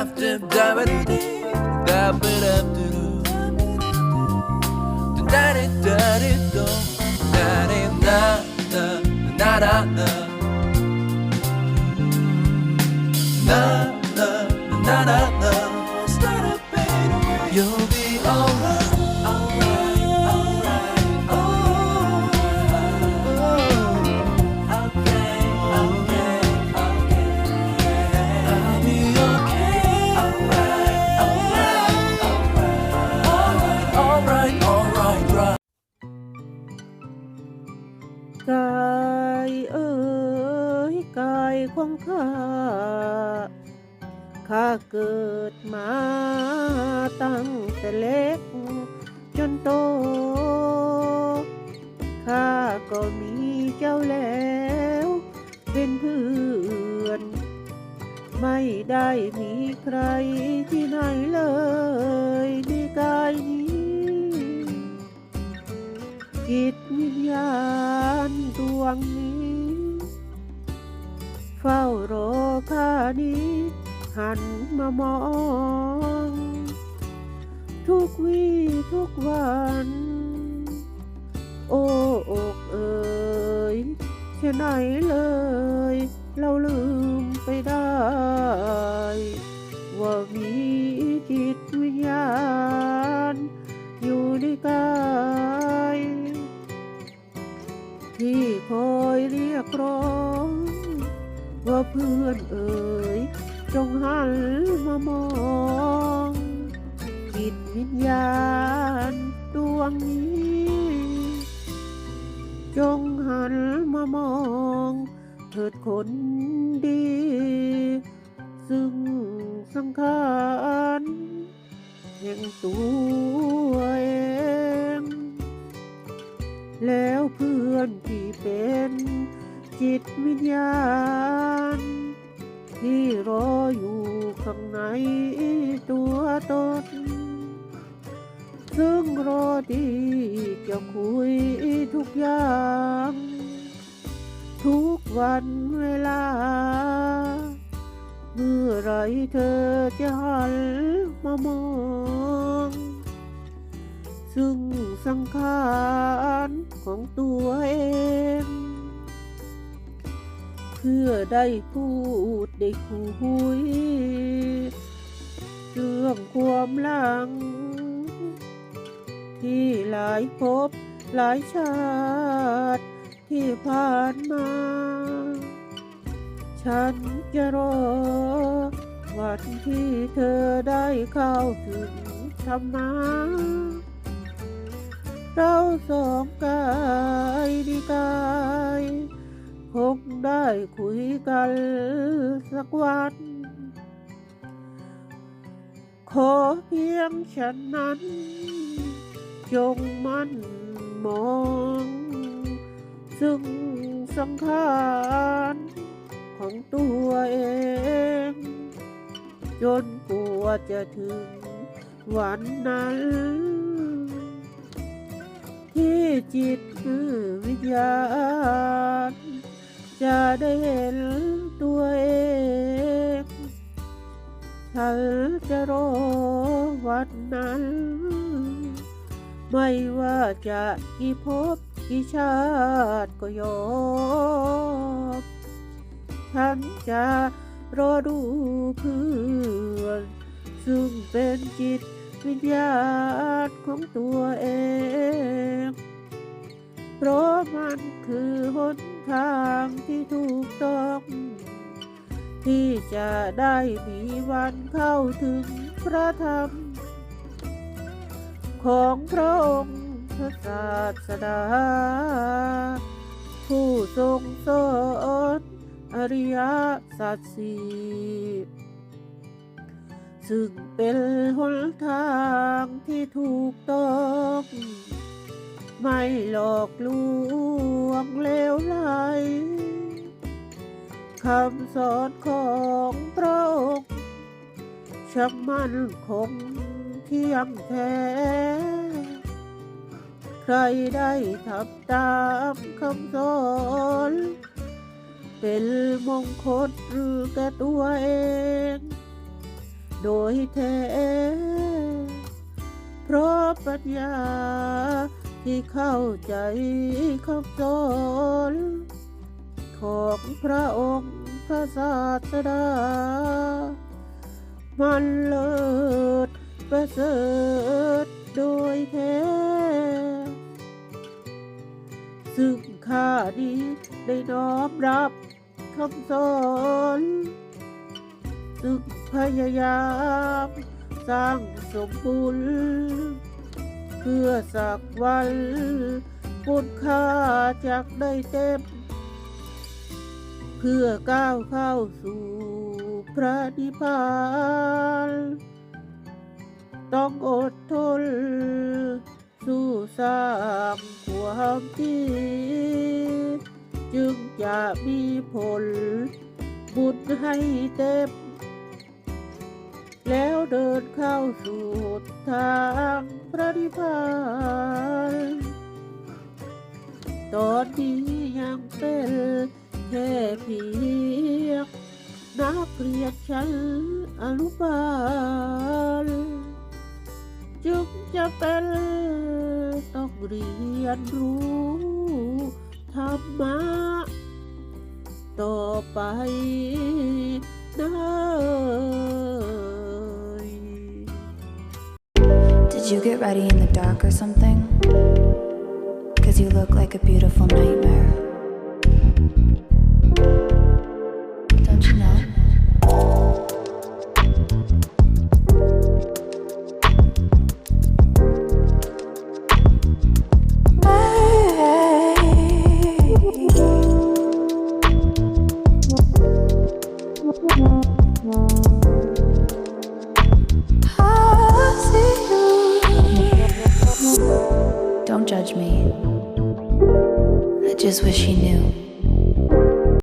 after da ba da da da da da da do da da ข้า ข้าเกิดมาตั้งแต่เล็ก จนโต ข้าก็มีเจ้าแล้ว เป็นเพื่อน ไม่ได้มีใครที่ไหนเลยในกายนี้จิตวิญญาณดวงนี้ เฝ้ารอข้านี้ หันมามอง ทุกวี่ทุกวัน โอ้อกเอ่ยแค่ไหนเลย เราลืมไปได้ ว่ามีจิต เพื่อนเอ่ยจงหันมามองจิตวิญญาณดวงนี้ จงหันมามองเถิดคนดี ซึ่งสังขารแห่งตัวเอง แล้วเพื่อนที่เป็น จิตวิญญาณ ที่รออยู่ข้างในตัวตน ซึ่งรอที่จะคุยทุกอย่าง ทุกวันเวลา เมื่อไรเธอจะหันมามองซึ่งสังขารของตัวเอง พื่อได้พูดได้คุย เรื่องความหลัง ที่หลายภพหลายชาติที่ผ่านมา ฉันจะรอ วันที่เธอได้เข้าถึงธรรมะเราสองกายดีกาย คงได้คุยกันสักวัน ขอเพียงฉันนั้น จงมั่นมอง ซึ่งสังขารของตัวเอง จนกว่าจะถึงวันนั้น ที่จิตคือวิญญาณ จะได้เห็นตัวเอง ฉันจะรอวันนั้น ไม่ว่าจะกี่ภพกี่ชาติก็ยอม ฉันจะรอดูเพื่อนซึ่งเป็นจิตวิญญาณของตัวเอง เพราะมัน คือหนทางที่ถูกต้อง ที่จะได้มีวันเข้าถึงพระธรรม ของพระองค์พระศาสดา ผู้ทรงสอนอริยสัจสี่ซึ่งเป็นหนทางที่ถูกต้อง ไม่หลอกลวงเลวไหลคำสอนของพระองค์ช่างมั่นคงเที่ยงแท้ ใครได้ทำตามคำสอน เป็นมงคลหรือแก่ตัวเอง โดยแท้เพราะปัญญา ที่เข้าใจคำสอนของพระองค์พระศาสดา มันเลิศประเสริฐโดยแท้ซึ่งข้านี้ได้น้อมรับคำสอนซึ่งพยายามสร้างสมบุญ เพื่อสักวันคุณค่าจากได้เต็มเพื่อก้าวเข้าสู่พระนิพพานต้องอดทน สู้สร้างความดีจึงจะมีผลบุญให้เต็ม แล้วเดินเข้าสู่ทางพระนิพพานตอนนี้ยังเป็นแค่เพียงนักเรียนชั้นอนุบาลจึงจะเป็นต้องเรียนรู้ธรรมะต่อไปได้ you get ready in the dark or something? Cause you look like a beautiful nightmare. is what she knew.